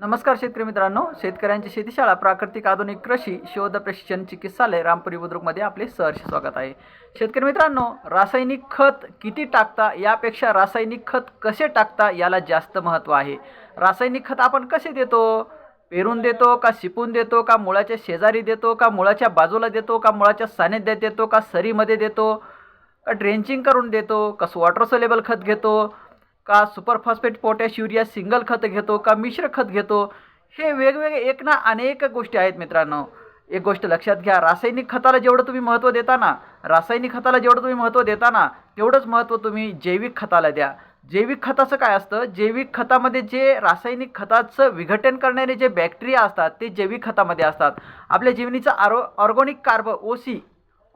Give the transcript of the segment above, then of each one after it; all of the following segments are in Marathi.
नमस्कार शेतकरी मित्रांनो. शेतकऱ्यांची शेतीशाळा प्राकृतिक आधुनिक कृषी शोध प्रशिक्षण चिकित्सालय रामपुरी बुद्रुकमध्ये आपले सहर्ष स्वागत आहे. शेतकरी मित्रांनो रासायनिक खत किती टाकता यापेक्षा रासायनिक खत कसे टाकता याला जास्त महत्त्व आहे. रासायनिक खत आपण कसे देतो? पेरून देतो का शिपून देतो का मुळाच्या शेजारी देतो का मुळाच्या बाजूला देतो का मुळाच्या सानिध्यात देतो का सरीमध्ये देतो? का ड्रेंचिंग करून देतो? कसं वॉटर सोलेबल खत घेतो? का super phosphate potash urea single खत घेतो का मिश्र खत घेतो? हे वेगवेगळे एक ना अनेक गोष्टी आहेत मित्रांनो. एक गोष्ट लक्षात घ्या रासायनिक खताला जेवढं तुम्ही महत्त्व देता ना रासायनिक खताला जेवढं तुम्ही महत्त्व देता ना तेवढंच महत्त्व तुम्ही जैविक खताला द्या. जैविक खताचं काय असतं? जैविक खतामध्ये जे रासायनिक खताचं विघटन करणारे जे बॅक्टेरिया असतात ते जैविक खतामध्ये असतात. आपल्या जीवनीचं आरो organic carb O C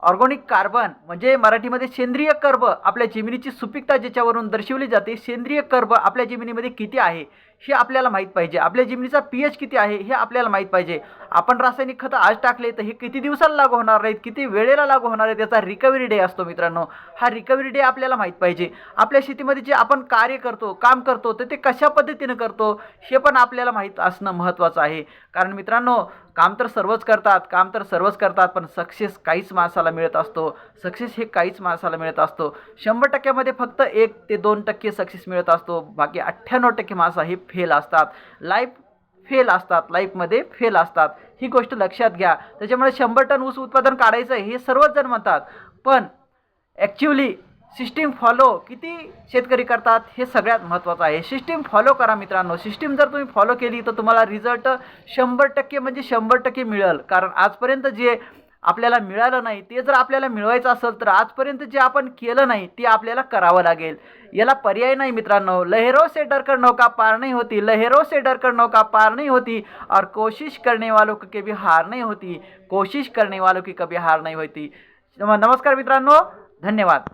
organic carbon म्हणजे मराठीमध्ये सेंद्रिय कर्ब आपल्या जमिनीची सुपीकता ज्याच्यावरून दर्शवली जाते सेंद्रिय कर्ब आपल्या जमिनीमध्ये किती आहे? हे आपल्याला माहीत पाहिजे. आपल्या जमिनीचा पी एच किती आहे हे आपल्याला माहीत पाहिजे. आपण रासायनिक खतं आज टाकले तर हे किती दिवसाला लागू होणार आहेत? किती वेळेला लागू होणार आहे त्याचा रिकव्हरी डे असतो मित्रांनो. हा रिकव्हरी डे आपल्याला माहीत पाहिजे. आपल्या शेतीमध्ये जे आपण कार्य करतो काम करतो तर ते कशा पद्धतीनं करतो हे पण आपल्याला माहीत असणं महत्त्वाचं आहे. कारण मित्रांनो काम तर सर्वच करतात काम तर सर्वच करतात पण सक्सेस काहीच माणसाला मिळत असतो. सक्सेस हे काहीच माणसाला मिळत असतो. शंभर टक्क्यामध्ये फक्त एक ते दोन टक्के सक्सेस मिळत असतो. बाकी अठ्ठ्याण्णव टक्के माणसं हे फेल असतात. लाईफ फेल असतात. लाईफमध्ये फेल असतात. ही गोष्ट लक्षात घ्या. त्याच्यामुळे शंभर टन ऊस उत्पादन काढायचं आहे हे सर्वच जण म्हणतात. पण ॲक्च्युली सिस्टीम फॉलो किती शेतकरी करतात हे सगळ्यात महत्त्वाचं आहे. सिस्टीम फॉलो करा मित्रांनो. सिस्टीम जर तुम्ही फॉलो केली तर तुम्हाला रिझल्ट शंभर टक्के म्हणजे शंभर टक्के मिळेल. कारण आजपर्यंत जे आपल्याला मिळालं नाही ते जर आपल्याला मिळवायचं असेल तर आजपर्यंत जे आपण केलं नाही ते आपल्याला करावं लागेल. याला पर्याय नाही मित्रांनो. लहेरो से डरकर नौका पार नहीं होती. लहेरो से डरकर नौका पार नहीं होती. और कोशिश करने वालों की कभी हार नहीं होती. कोशिश करने वालों की कभी हार नहीं होती. नमस्कार मित्रांनो. धन्यवाद.